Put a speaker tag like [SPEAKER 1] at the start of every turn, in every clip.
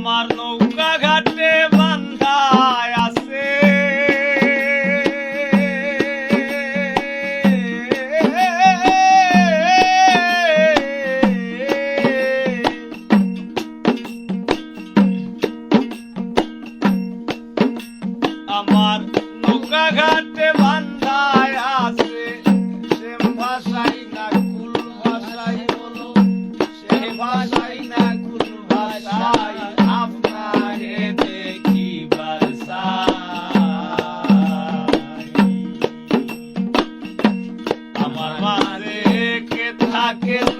[SPEAKER 1] আমার নৌকা ঘাটে বান্ধায় আছে। আমার নৌকা ঘাট I can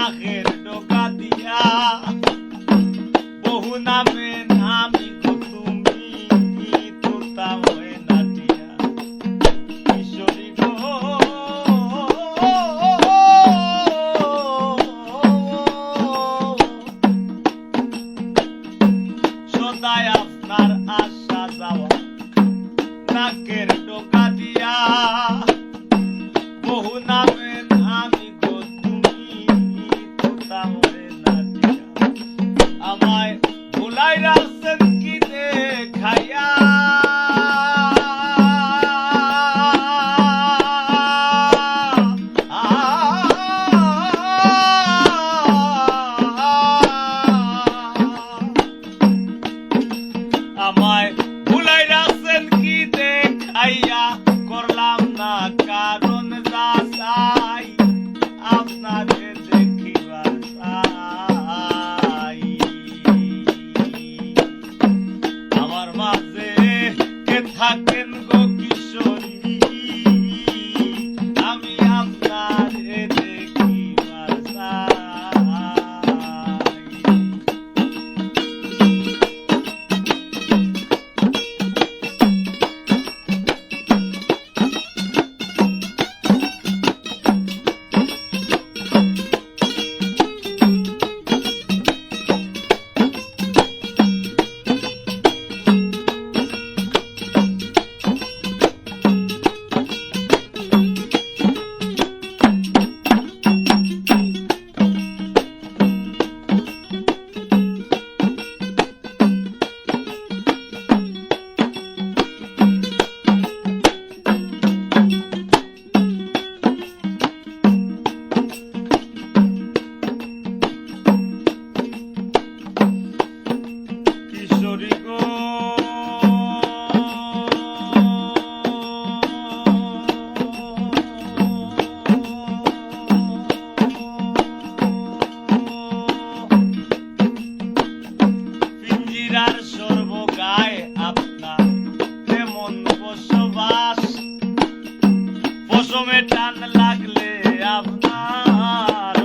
[SPEAKER 1] নাগের ডোকা দিয়া। বহু নামে নামি তো তুমি আশা যাওয়া, নাকের ডোকা দিয়া। বহু নাম আমায় ভুলাই থাকে লাগলে আপনার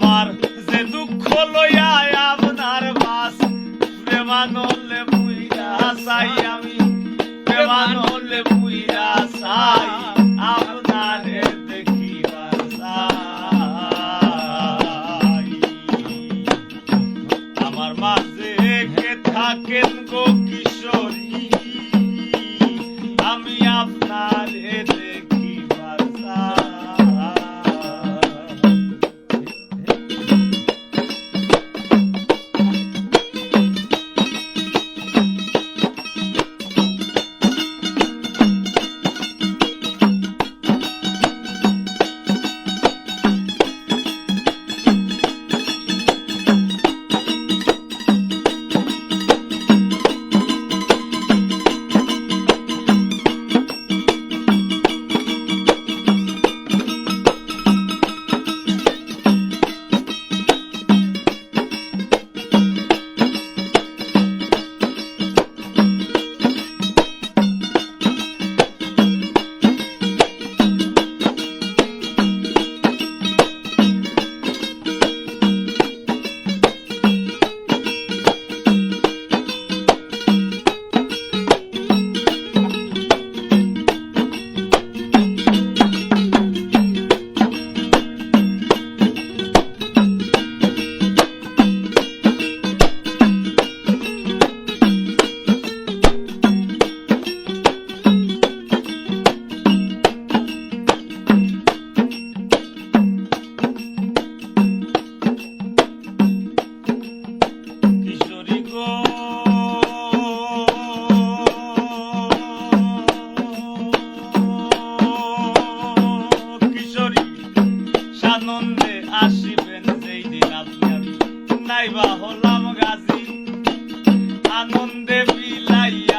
[SPEAKER 1] আমার যে দুঃখ লইয়া আপনার বাস প্রেমান হলে বুইরা চাই আমি প্রেমান হলে বুইরা চাই আপনার দেখিবার আমার মাঝে কে থাকেন গো কিশোরী, আমি আপনার দেখি de filaye.